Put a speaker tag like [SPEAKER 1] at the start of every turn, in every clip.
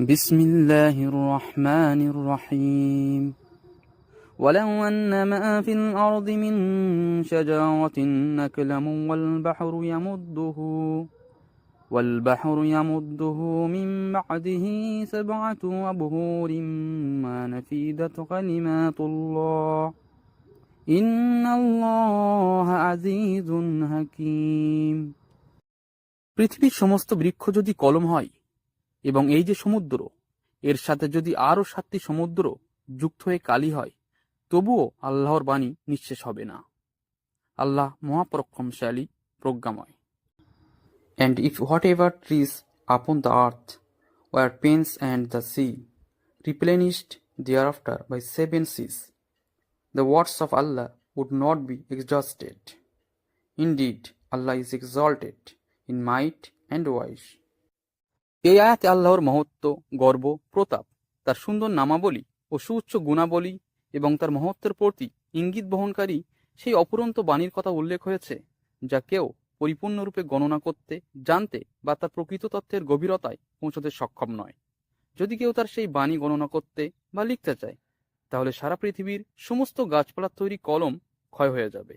[SPEAKER 1] بسم الله الرحمن الرحيم ولو أن ما في الأرض من شجرة نكلم والبحر يمده والبحر يمده من بعده سبعة أبهور ما نفيدت كلمات الله إن الله عزيز حكيم পৃথিবীর সমস্ত বৃক্ষ যদি কলম হয় এবং এই যে সমুদ্র, এর সাথে যদি আরও সাতটি সমুদ্র যুক্ত হয়ে কালি হয়, তবুও আল্লাহর বাণী নিঃশেষ হবে না। আল্লাহ মহাপ্রক্ষমশালী প্রজ্ঞাময়। And if whatever trees upon the earth were pens and the sea replenished thereafter by seven seas the words of Allah would not be exhausted indeed Allah is exalted in might and wise এই আয়াতে আল্লাহর মহত্ব, গর্ব, প্রতাপ, তার সুন্দর নামাবলী ও সুউচ্চ গুণাবলী এবং তার মহত্বের প্রতি ইঙ্গিত বহনকারী সেই অপুরন্ত বাণীর কথা উল্লেখ হয়েছে, যা কেউ পরিপূর্ণরূপে গণনা করতে, জানতে বা তার প্রকৃত তথ্যের গভীরতায় পৌঁছতে সক্ষম নয়। যদি কেউ তার সেই বাণী গণনা করতে বা লিখতে চায়, তাহলে সারা পৃথিবীর সমস্ত গাছপালার তৈরি কলম ক্ষয় হয়ে যাবে।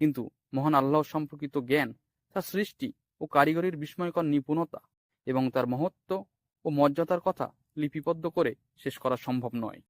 [SPEAKER 1] কিন্তু মহান আল্লাহ সম্পর্কিত জ্ঞান, তার সৃষ্টি ও কারিগরির বিস্ময়কর নিপুণতা এবং তার মহত্ব ও মর্যাদার কথা লিপিবদ্ধ করে শেষ করা সম্ভব নয়।